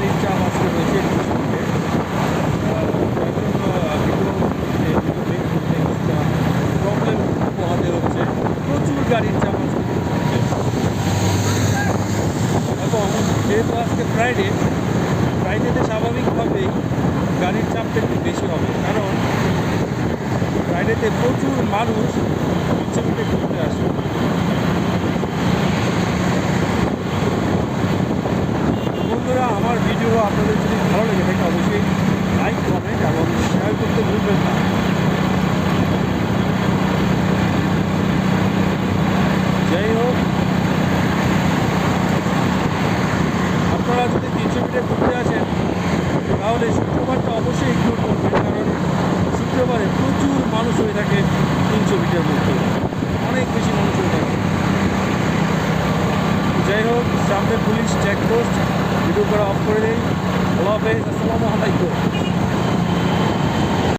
জ্বালানির চাপ আজকে রয়েছে প্রবলেম পোহাতে হচ্ছে। প্রচুর গাড়ির চাপ আজকে যেহেতু আজকে ফ্রাইডে ফ্রাইডেতে স্বাভাবিকভাবেই গাড়ির চাপটা একটু বেশি হবে। কারণ ফ্রাইডেতে প্রচুর মানুষ উচ্চবিটে ঘুরতে আসে। ভিডিও আপনাদের যদি ভালো লেগে থাকে, অবশ্যই লাইক কমেন্ট এবং শেয়ার করতে ভুলবেন না। যাই হোক, আপনারা যদি তিনশো মিটার ঘুরতে আসেন, তাহলে শুক্রবারটা অবশ্যই ইগনোর করবেন, কারণ শুক্রবারে প্রচুর মানুষ হয়ে থাকে তিনশো মিটার মধ্যে। অনেক বেশি মানুষ হয়ে থাকে যাই হোক সামনে পুলিশ চেকপোস্ট ভিডিও করা অফ করে দেয় আল্লাহ হাফেজ আসসালামু আলাইকুম।